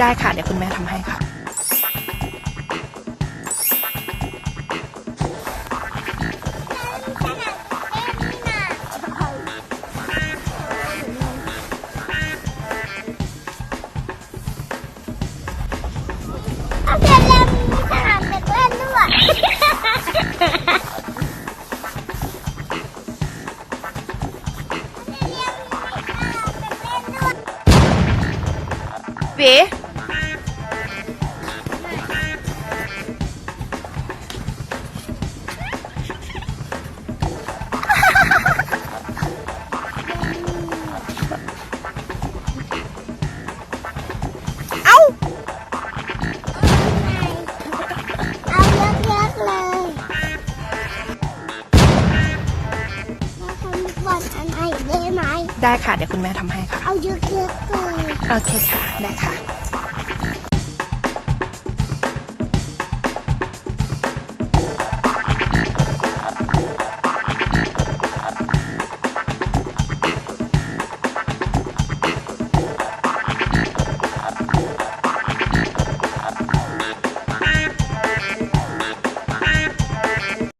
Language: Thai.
ได้ค่ะ เดี๋ยวคุณแม่ทำให้ค่ะ เอาเสร็จแล้วมีสนามเด็กเล่นด้วยเว ได้ไหม ได้ค่ะ เดี๋ยวคุณแม่ทำให้ค่ะ เอาเยอะๆเลย โอเคค่ะ ได้ค่ะ